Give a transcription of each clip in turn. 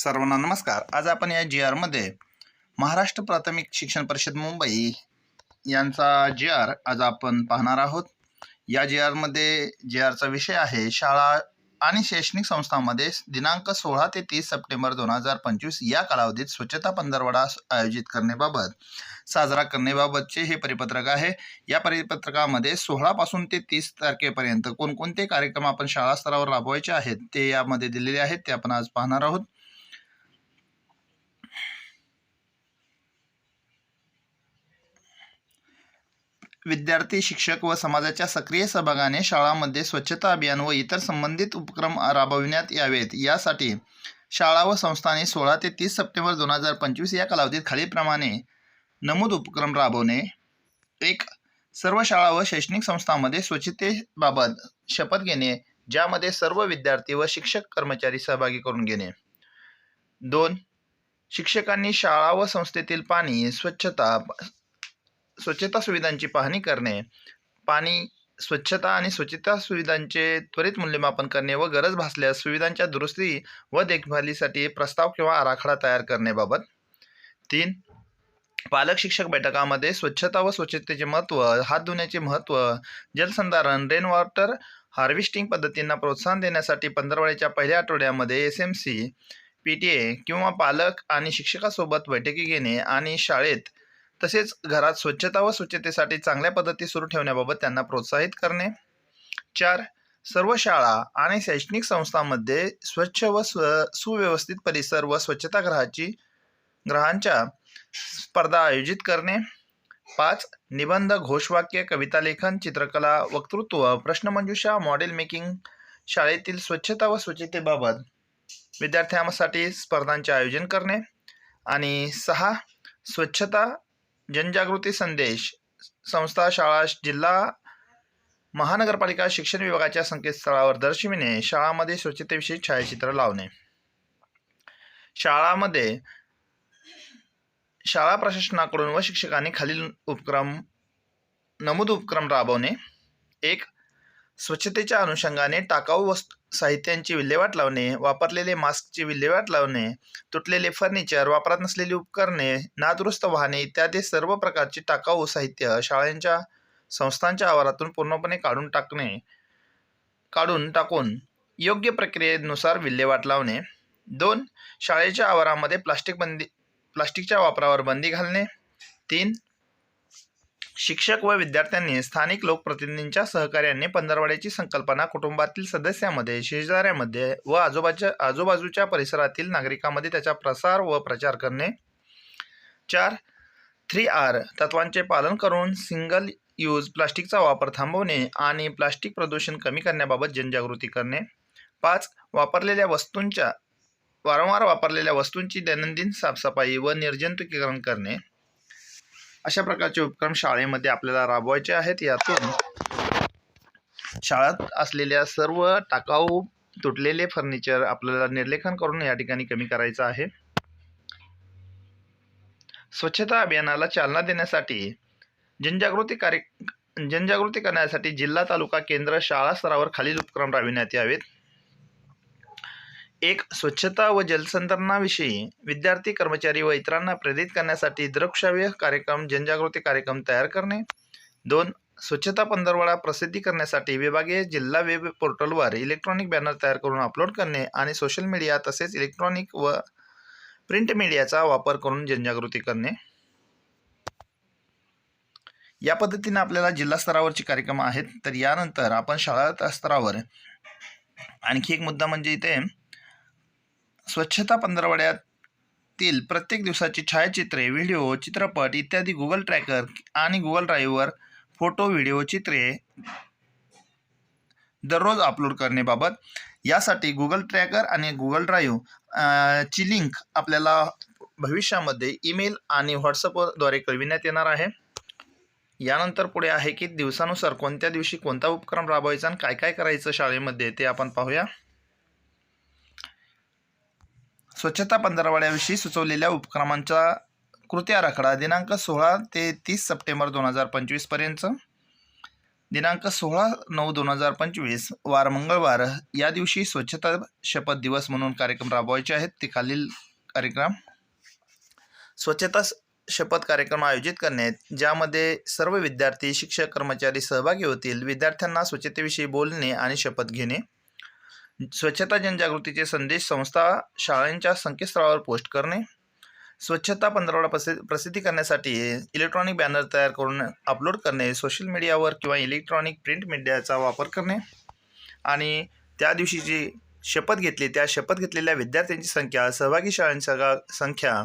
सर्वांना नमस्कार. आज आपण या जी आरमध्ये महाराष्ट्र प्राथमिक शिक्षण परिषद मुंबई यांचा जी आर आज आपण पाहणार आहोत. या जी आरमध्ये जी आरचा विषय आहे शाळा आणि शैक्षणिक संस्थांमध्ये दिनांक सोळा ते तीस सप्टेंबर दोन हजार पंचवीस या कालावधीत स्वच्छता पंधरवडा आयोजित करण्याबाबत साजरा करण्याबाबतचे हे परिपत्रक आहे. या परिपत्रकामध्ये सोळापासून ते तीस तारखेपर्यंत कोणकोणते कार्यक्रम आपण शाळा स्तरावर राबवायचे आहेत ते यामध्ये दिलेले आहेत ते आपण आज पाहणार आहोत. विद्यार्थी शिक्षक व समाजाच्या सक्रिय सहभागाने शाळांमध्ये स्वच्छता अभियान व इतर संबंधित उपक्रम राबविण्यात यावेत. यासाठी शाळा व संस्थांनी सोळा ते तीस सप्टेंबर दोन हजार पंचवीस या कालावधीत खालीलप्रमाणे नमूद उपक्रम राबवणे. एक सर्व शाळा व शैक्षणिक संस्थांमध्ये स्वच्छतेबाबत शपथ घेणे ज्यामध्ये सर्व विद्यार्थी व शिक्षक कर्मचारी सहभागी करून घेणे. दोन शिक्षकांनी शाळा व संस्थेतील पाणी स्वच्छता स्वच्छता सुविधांची पाहणी करणे पाणी स्वच्छता आणि स्वच्छता सुविधांचे त्वरित मूल्यमापन करणे व गरज भासल्यास सुविधांच्या दुरुस्ती व देखभालीसाठी प्रस्ताव किंवा आराखडा तयार करण्याबाबत. तीन पालक शिक्षक बैठकामध्ये स्वच्छता व स्वच्छतेचे महत्त्व हात धुण्याचे महत्त्व जलसंधारण रेन वॉटर हार्वेस्टिंग पद्धतींना प्रोत्साहन देण्यासाठी पंधरवड्याच्या पहिल्या आठवड्यामध्ये S M C P T A किंवा पालक आणि शिक्षकासोबत बैठकी घेणे आणि शाळेत तसेच घरात स्वच्छता व स्वच्छतेसाठी चांगल्या पद्धती सुरू ठेवण्याबाबत त्यांना प्रोत्साहित करणे. चार सर्व शाळा आणि शैक्षणिक संस्थांमध्ये स्वच्छ व स्व सुव्यवस्थित परिसर व स्वच्छतागृहाची ग्रहांच्या स्पर्धा आयोजित करणे. पाच निबंध घोषवाक्य कविता लेखन चित्रकला वक्तृत्व प्रश्नमंजुषा मॉडेल मेकिंग शाळेतील स्वच्छता व स्वच्छतेबाबत विद्यार्थ्यांसाठी स्पर्धांचे आयोजन करणे. आणि सहा स्वच्छता जनजागृती संदेश संस्था शाळा जिल्हा महानगरपालिका शिक्षण विभागाच्या संकेतस्थळावर दर्शविणे शाळामध्ये स्वच्छतेविषयी छायाचित्र लावणे. शाळामध्ये शाळा प्रशासनाकडून व शिक्षकांनी खालील उपक्रम नमूद उपक्रम राबवणे. एक स्वच्छतेच्या अनुषंगाने टाकाऊ वस्तू साहित्यांची विल्हेवाट लावणे वापरलेले मास्कची विल्हेवाट लावणे तुटलेले फर्निचर वापरात नसलेली उपकरणे नादुरुस्त वाहने इत्यादी सर्व प्रकारची टाकाऊ साहित्य शाळांच्या संस्थांच्या आवारातून पूर्णपणे काढून टाकणे काढून टाकून योग्य प्रक्रियेनुसार विल्हेवाट लावणे. दोन शाळेच्या आवारामध्ये प्लास्टिक बंदी प्लास्टिकच्या वापरावर बंदी घालणे. तीन शिक्षक व विद्यार्थ्यांनी स्थानिक लोकप्रतिनिधींच्या सहकार्याने पंधरवाड्याची संकल्पना कुटुंबातील सदस्यामध्ये शेजाऱ्यामध्ये व आजोबाच्या आजूबाजूच्या परिसरातील नागरिकांमध्ये त्याचा प्रसार व प्रचार करणे. चार थ्री आर तत्वांचे पालन करून सिंगल यूज प्लास्टिकचा वापर थांबवणे आणि प्लास्टिक प्रदूषण कमी करण्याबाबत जनजागृती करणे. पाच वापरलेल्या वस्तूंच्या वारंवार वापरलेल्या वस्तूंची दैनंदिन साफसफाई व निर्जंतुकीकरण करणे. अशा प्रकारचे उपक्रम शाळेमध्ये आपल्याला राबवायचे आहेत. यातून शाळेत असलेल्या सर्व टाकाऊ तुटलेले फर्निचर आपल्याला निर्लेखन करून या ठिकाणी कमी करायचं आहे. स्वच्छता अभियानाला चालना देण्यासाठी जनजागृती कार्य जनजागृती करण्यासाठी जिल्हा तालुका केंद्र शाळा स्तरावर खालील उपक्रम राबविण्यात यावेत. एक स्वच्छता व जलसंधारणाविषयी विद्यार्थी कर्मचारी व इतरांना प्रेरित करण्यासाठी दृकश्राव्य कार्यक्रम जनजागृती कार्यक्रम तयार करणे. दोन स्वच्छता पंधरवडा प्रसिद्धी करण्यासाठी विभागीय जिल्हा वेब पोर्टलवर इलेक्ट्रॉनिक बॅनर तयार करून अपलोड करणे आणि सोशल मीडिया तसेच इलेक्ट्रॉनिक व प्रिंट मीडियाचा वापर करून जनजागृती करणे. या पद्धतीने आपल्याला जिल्हा स्तरावरचे कार्यक्रम आहेत. तर यानंतर आपण शाळा स्तरावर आणखी एक मुद्दा म्हणजे इथे स्वच्छता पंधरवड्यातील प्रत्येक दिवसाची छायाचित्रे व्हिडिओ चित्रपट इत्यादी गुगल ट्रॅकर आणि गुगल ड्राईव्हवर फोटो व्हिडिओ चित्रे दररोज अपलोड करण्याबाबत यासाठी गुगल ट्रॅकर आणि गुगल ड्राईव्ह ची लिंक आपल्याला भविष्यामध्ये ईमेल आणि व्हॉट्सअपद्वारे कळविण्यात येणार आहे. यानंतर पुढे आहे की दिवसानुसार कोणत्या दिवशी कोणता उपक्रम राबवायचा आणि काय काय करायचं शाळेमध्ये ते आपण पाहूया. स्वच्छता पंधरवड्याविषयी सुचवलेल्या उपक्रमांचा कृती आराखडा दिनांक सोळा ते तीस सप्टेंबर दोन हजार पंचवीसपर्यंत दिनांक सोळा नऊ दोन हजार पंचवीस वार मंगळवार या दिवशी स्वच्छता शपथ दिवस म्हणून कार्यक्रम राबवायचे आहेत. ते खालील कार्यक्रम. स्वच्छता स- शपथ कार्यक्रम आयोजित करण्यात ज्यामध्ये सर्व विद्यार्थी शिक्षक कर्मचारी सहभागी होतील. विद्यार्थ्यांना स्वच्छतेविषयी बोलणे आणि शपथ घेणे. स्वच्छता जनजागृतीचे संदेश संस्था शाळांच्या संकेतस्थळावर पोस्ट करणे. स्वच्छता पंधरवडा प्रसि प्रसिद्धी करण्यासाठी इलेक्ट्रॉनिक बॅनर तयार करून अपलोड करणे सोशल मीडियावर किंवा इलेक्ट्रॉनिक प्रिंट मीडियाचा वापर करणे. आणि त्या दिवशी जी शपथ घेतली त्या शपथ घेतलेल्या विद्यार्थ्यांची संख्या सहभागी शाळांच्या सगळा संख्या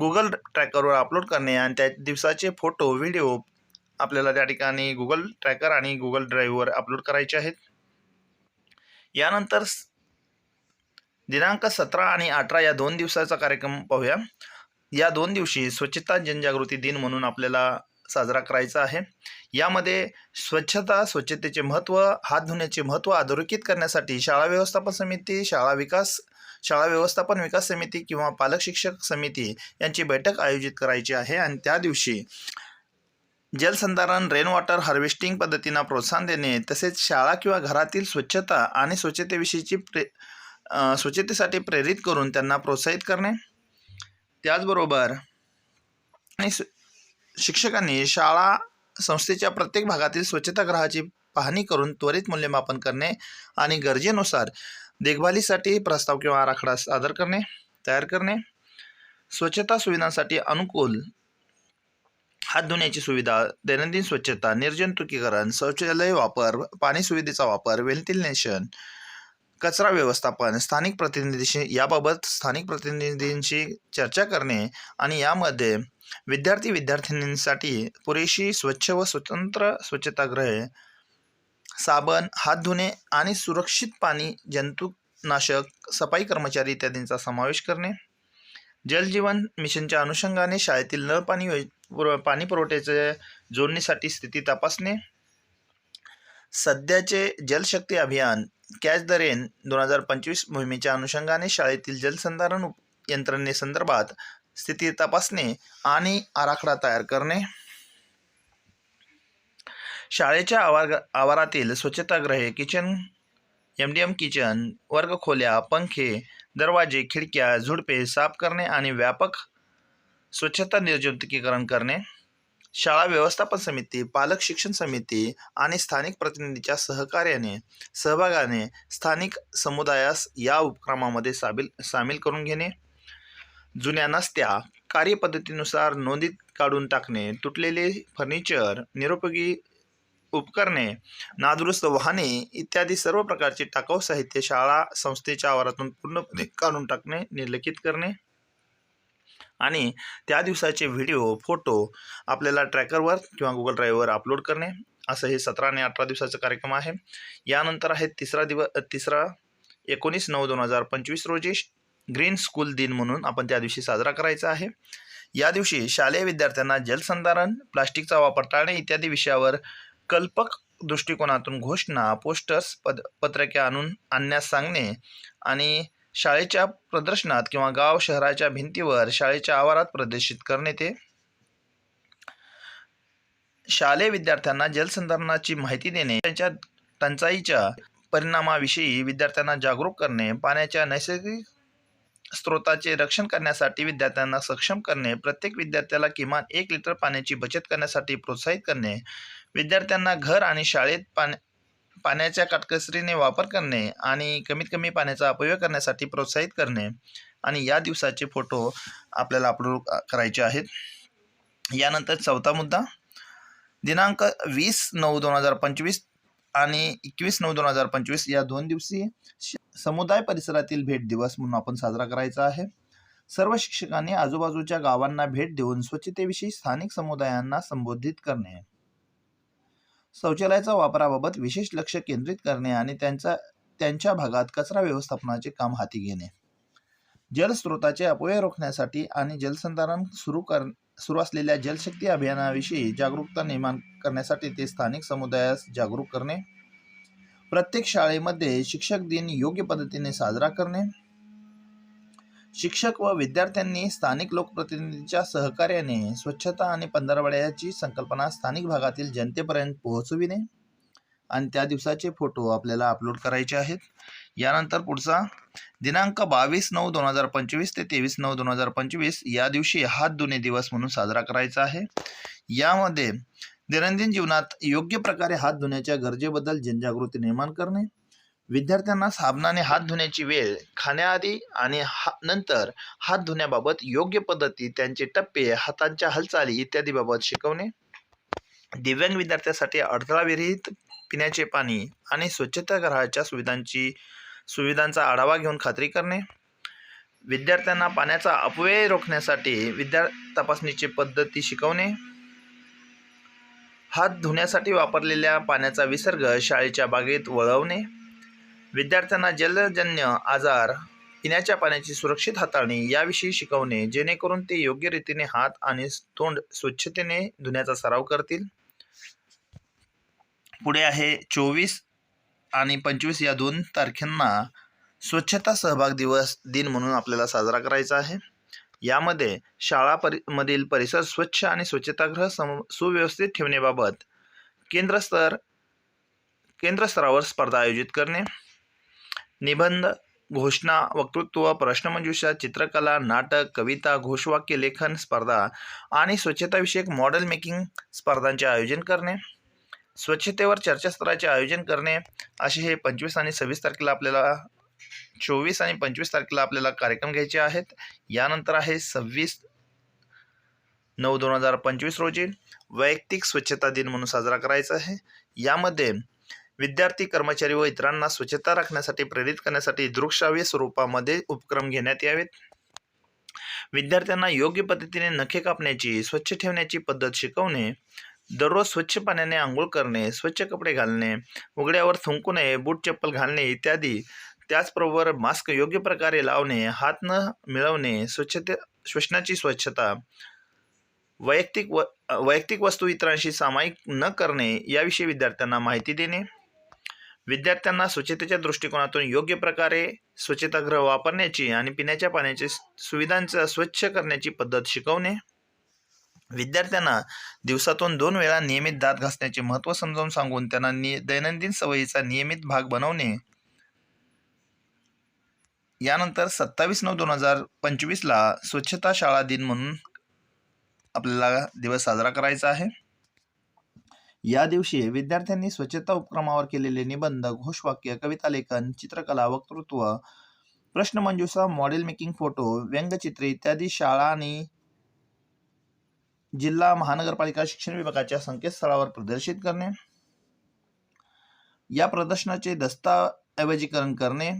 गुगल ट्रॅकरवर अपलोड करणे आणि त्या दिवसाचे फोटो व्हिडिओ आपल्याला त्या ठिकाणी गुगल ट्रॅकर आणि गुगल ड्राईव्हवर अपलोड करायचे आहेत. यानंतर दिनांक सतरा आणि अठरा या दोन दिवसाचा कार्यक्रम पाहूया. या दोन दिवशी स्वच्छता जनजागृती दिन म्हणून आपल्याला साजरा करायचा आहे. यामध्ये स्वच्छता स्वच्छतेचे महत्त्व हात धुण्याचे महत्त्व अधोरेखित करण्यासाठी शाळा व्यवस्थापन समिती शाळा विकास शाळा व्यवस्थापन विकास समिती किंवा पालक शिक्षक समिती यांची बैठक आयोजित करायची आहे आणि त्या दिवशी जलसंधारण रेन वॉटर हार्वेस्टिंग पद्धतींना प्रोत्साहन देणे तसेच शाळा किंवा घरातील स्वच्छता आणि स्वच्छतेविषयीची प्रे स्वच्छतेसाठी प्रेरित करून त्यांना प्रोत्साहित करणे. त्याचबरोबर आणि शिक्षकांनी शाळा संस्थेच्या प्रत्येक भागातील स्वच्छतागृहाची पाहणी करून त्वरित मूल्यमापन करणे आणि गरजेनुसार देखभालीसाठी प्रस्ताव किंवा आराखडा सादर करणे तयार करणे. स्वच्छता सुविधांसाठी अनुकूल हात धुण्याची सुविधा दैनंदिन स्वच्छता निर्जंतुकीकरण शौचालय वापर पाणी सुविधेचा वापर व्हेंटिलेशन कचरा व्यवस्थापन स्थानिक प्रतिनिधीशी याबाबत स्थानिक प्रतिनिधींशी चर्चा करणे आणि यामध्ये विद्यार्थी विद्यार्थिनींसाठी पुरेशी स्वच्छ व स्वतंत्र स्वच्छतागृहे साबण हात धुणे आणि सुरक्षित पाणी जंतुनाशक सफाई कर्मचारी इत्यादींचा समावेश करणे जलजीवन मिशनच्या अनुषंगाने शाळेतील नळ पाणी योज- पुर- पाणी पुरवठ्याचे जोडणीसाठी स्थिती तपासणे. सध्याचे जलशक्ती अभियान कॅच द रेन दोन हजार पंचवीस मोहिमेच्या अनुषंगाने शाळेतील जलसंधारण यंत्रणेसंदर्भात स्थिती तपासणे आणि आराखडा तयार करणे. शाळेच्या आवार आवारातील स्वच्छतागृहे kitchen M D M kitchen वर्गखोल्या पंखे दरवाजे खिडक्या झुडपे साफ करणे आणि व्यापक स्वच्छता निर्जंतुकीकरण करणे शाळा व्यवस्थापन समिती पालक शिक्षण समिती आणि स्थानिक प्रतिनिधीच्या सहकार्याने सहभागाने स्थानिक समुदायास या उपक्रमामध्ये सामील सामील करून घेणे. जुन्या नसत्या कार्यपद्धतीनुसार नोंदीत काढून टाकणे तुटलेले फर्निचर निरुपयोगी उपकरणे नादुरुस्त वाहने इत्यादी सर्व प्रकारचे टाकाऊ साहित्य शाळा संस्थेच्या आवारातून पूर्णपणे काढून टाकणे निर्लिखित करणे. आणि त्या दिवसाचे व्हिडिओ फोटो आपल्याला ट्रॅकरवर किंवा गुगल ड्राईव्हवर अपलोड करणे असं हे सतरा आणि अठरा दिवसाचा कार्यक्रम आहे. यानंतर आहे तिसरा दिवस तिसरा एकोणीस नऊ दोन हजार पंचवीस रोजी ग्रीन स्कूल दिन म्हणून आपण त्या दिवशी साजरा करायचा आहे. या दिवशी शालेय विद्यार्थ्यांना जलसंधारण प्लास्टिकचा वापर टाळणे इत्यादी विषयावर कल्पक दृष्टिकोनातून घोषणा पोस्टर्स पद पत्रके आणून आणण्यास सांगणे आणि शाळेच्या प्रदर्शनात किंवा गाव शहराच्या भिंतीवर शाळेच्या आवारात प्रदर्शित करणे ते शालेय विद्यार्थ्यांना जलसंधारणाची माहिती देणे त्यांच्या टंचाईच्या परिणामाविषयी विद्यार्थ्यांना जागरूक करणे पाण्याच्या नैसर्गिक स्रोताचे रक्षण करण्यासाठी विद्यार्थ्यांना सक्षम करणे प्रत्येक विद्यार्थ्याला किमान एक लिटर पाण्याची बचत करण्यासाठी प्रोत्साहित करणे विद्यार्थ्यांना घर आणि शाळेत पाण्या पाण्याच्या काटकसरीने वापर करणे आणि कमीत कमी पाण्याचा अपव्यय करण्यासाठी प्रोत्साहित करणे आणि या दिवसाचे फोटो आपल्याला अपलोड करायचे आहेत. यानंतर चौथा मुद्दा दिनांक वीस नऊ दोन हजार पंचवीस आणि एकवीस नऊ दोन हजार पंचवीस या दोन दिवसी श- समुदाय परिसरातील भेट दिवस म्हणून आपण साजरा करायचा आहे. सर्व शिक्षकांनी आजूबाजूच्या गावांना भेट देऊन स्वच्छतेविषयी स्थानिक समुदायांना संबोधित करणे. शौचालयाच्या वापराबाबत विशेष लक्ष केंद्रित करणे आणि त्यांचा त्यांच्या भागात कचरा व्यवस्थापनाचे काम हाती घेणे. जलस्रोताचे अपव्यय रोखण्यासाठी आणि जलसंधारण सुरू कर सुरू असलेल्या जलशक्ती अभियानाविषयी जागरूकता निर्माण करण्यासाठी ते स्थानिक समुदायास जागरूक करणे. प्रत्येक शाळेमध्ये शिक्षक दिन योग्य पद्धतीने साजरा करणे. शिक्षक व विद्यार्थ्यांनी स्थानिक लोकप्रतिनिधींच्या सहकार्याने स्वच्छता आणि पंधरवड्याची संकल्पना स्थानिक भागातील जनतेपर्यंत पोहोचविणे आणि त्या दिवसाचे फोटो आपल्याला अपलोड करायचे आहेत. यानंतर पुढचा दिनांक बावीस नऊ दोन हजार पंचवीस ते तेवीस नऊ दोन हजार पंचवीस या दिवशी हात धुणे दिवस म्हणून साजरा करायचा आहे. यामध्ये दैनंदिन जीवनात योग्य प्रकारे हात धुण्याच्या गरजेबद्दल जनजागृती निर्माण करणे विद्यार्थ्यांना साबणाने हात धुण्याची वेळ खाण्याआधी आणि हा नंतर हात धुण्याबाबत योग्य पद्धती त्यांचे टप्पे हातांच्या हालचाली इत्यादीबाबत शिकवणे. दिव्यांग विद्यार्थ्यासाठी अडथळाविरहित पिण्याचे पाणी आणि स्वच्छतागृहाच्या सुविधांची सुविधांचा आढावा घेऊन खात्री करणे. विद्यार्थ्यांना पाण्याचा अपव्यय रोखण्यासाठी विद्या तपासणीची पद्धती शिकवणे. हात धुण्यासाठी वापरलेल्या पाण्याचा विसर्ग शाळेच्या बागेत वळवणे. विद्यार्थ्यांना जलजन्य आजार पिण्याच्या पाण्याची सुरक्षित हाताळणी याविषयी शिकवणे जेणेकरून ते योग्य रीतीने हात आणि तोंड स्वच्छतेने धुण्याचा सराव करतील. पुढे आहे चोवीस आणि पंचवीस या दोन तारखेंना स्वच्छता सहभाग दिवस दिन म्हणून आपल्याला साजरा करायचा आहे. यामध्ये शाळा परि मधील परिसर स्वच्छ आणि स्वच्छतागृह सम सुव्यवस्थित ठेवण्याबाबत केंद्रस्तर केंद्रस्तरावर स्पर्धा आयोजित करणे. निबंध घोषणा वक्तृत्व प्रश्नमंजुषा चित्रकला नाटक कविता घोषवाक्य लेखन स्पर्धा आणि स्वच्छताविषयक मॉडेल मेकिंग स्पर्धांचे आयोजन करणे स्वच्छतेवर चर्चासत्राचे आयोजन करणे असे हे पंचवीस आणि सव्वीस तारखेला आपल्याला चोवीस आणि पंचवीस तारखेला आपल्याला कार्यक्रम घ्यायचे आहेत. यानंतर आहे सव्वीस नऊ दोन हजार पंचवीस रोजी वैयक्तिक स्वच्छता दिन म्हणून साजरा करायचा आहे. यामध्ये विद्यार्थी कर्मचारी व इतरांना स्वच्छता राखण्यासाठी प्रेरित करण्यासाठी दृकश्राव्य स्वरूपामध्ये उपक्रम घेण्यात यावेत. विद्यार्थ्यांना योग्य पद्धतीने नखे कापण्याची स्वच्छ ठेवण्याची पद्धत शिकवणे दररोज स्वच्छ पाण्याने आंघोळ करणे स्वच्छ कपडे घालणे उघड्यावर थुंकू नये बूट चप्पल घालणे इत्यादी त्याचबरोबर मास्क योग्य प्रकारे लावणे हात न मिळवणे स्वच्छते श्वसनाची स्वच्छता वैयक्तिक व वैयक्तिक वस्तू इतरांशी सामायिक न करणे याविषयी विद्यार्थ्यांना माहिती देणे. विद्यार्थ्यांना स्वच्छतेच्या दृष्टिकोनातून योग्य प्रकारे स्वच्छतागृह वापरण्याची आणि पिण्याच्या पाण्याची सुविधांचा स्वच्छ करण्याची पद्धत शिकवणे. विद्यार्थ्यांना दिवसातून दोन वेळा नियमित दात घासण्याचे महत्त्व समजावून सांगून त्यांना नि दैनंदिन सवयीचा नियमित भाग बनवणे. यानंतर सत्तावीस नऊ दोन हजार पंचवीसला स्वच्छता शाळा दिन म्हणून आपल्याला दिवस साजरा करायचा आहे. या दिवशी विद्यार्थ्यांनी स्वच्छता उपक्रमावर केलेले निबंध घोषवाक्य कविता लेखन चित्रकला वक्तृत्व प्रश्नमंजुषा मॉडेल मेकिंग फोटो व्यंगचित्रे इत्यादी शाळा आणि जिल्हा महानगरपालिका शिक्षण विभागाच्या संकेतस्थळावर प्रदर्शित करणे या प्रदर्शनाचे दस्ताऐवजीकरण करणे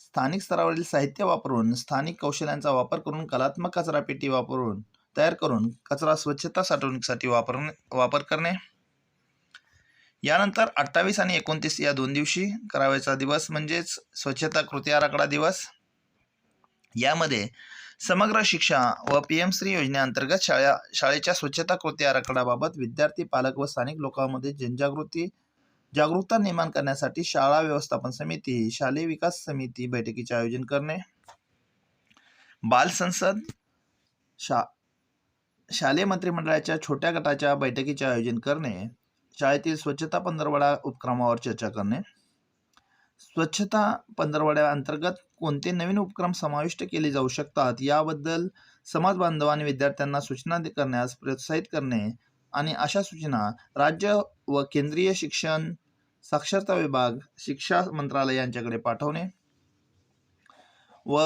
स्थानिक स्तरावरील साहित्य वापरून स्थानिक कौशल्यांचा वापर करून कलात्मक कचरापेटी वापरून तयार करून कचरा स्वच्छता साठवणुकीसाठी वापरणे वापर करणे यानंतर अठ्ठावीस आणि एकोणतीस या दोन दिवशी करावयाचा दिवस म्हणजेच स्वच्छता कृती आराखडा दिवस. यामध्ये समग्र शिक्षा व पी एम श्री योजनेअंतर्गत शाळा शाळेच्या स्वच्छता कृती आराखड्याबाबत विद्यार्थी पालक व स्थानिक लोकांमध्ये जनजागृती जागरूकता निर्माण करण्यासाठी शाळा व्यवस्थापन समिती शालेय विकास समिती बैठकीचे आयोजन करणे. बाल संसद शा शालेय मंत्रिमंडळाच्या छोट्या गटाच्या बैठकीचे आयोजन करणे. शाळेतील स्वच्छता पंधरवडा उपक्रमावर चर्चा करणे. स्वच्छता पंधरवड्या अंतर्गत कोणते नवीन उपक्रम समाविष्ट केले जाऊ शकतात? याबद्दल समाज बांधव आणि विद्यार्थ्यांना सूचना करण्यास प्रोत्साहित करणे आणि अशा सूचना राज्य व केंद्रीय शिक्षण साक्षरता विभाग शिक्षा मंत्रालय यांच्याकडे पाठवणे व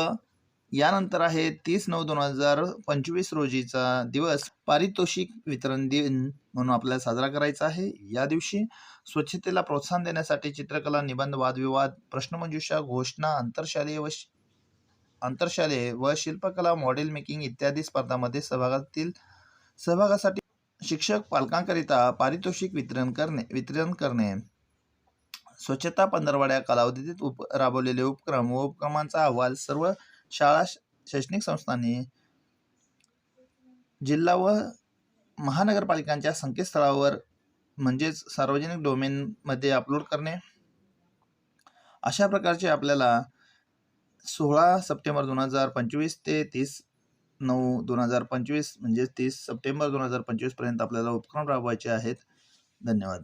यानंतर आहे तीस नऊ दोन हजार पंचवीस रोजीचा दिवस. पारितोषिक वितरण दिन म्हणून आपल्याला साजरा करायचा आहे. या दिवशी स्वच्छतेला प्रोत्साहन देण्यासाठी चित्रकला निबंध वादविवाद प्रश्नमंजुषा घोषणा आंतरशालेय व आंतरशालेय व शिल्पकला मॉडेल मेकिंग इत्यादी स्पर्धांमध्ये सहभागातील सहभागासाठी शिक्षक पालकांकरिता पारितोषिक वितरण करणे वितरण करणे. स्वच्छता पंधरवड्या कालावधीत उप राबवलेले उपक्रम व उपक्रमांचा अहवाल सर्व शाळा श- शैक्षणिक संस्थांनी जिल्हा व महानगरपालिकांच्या संकेतस्थळावर म्हणजेच सार्वजनिक डोमेनमध्ये अपलोड करणे. अशा प्रकारचे आपल्याला सोळा सप्टेंबर दोन हजार पंचवीस ते तीस नऊ दोन हजार पंचवीस म्हणजेच तीस सप्टेंबर दोन हजार पंचवीसपर्यंत आपल्याला उपक्रम राबवायचे आहेत. धन्यवाद.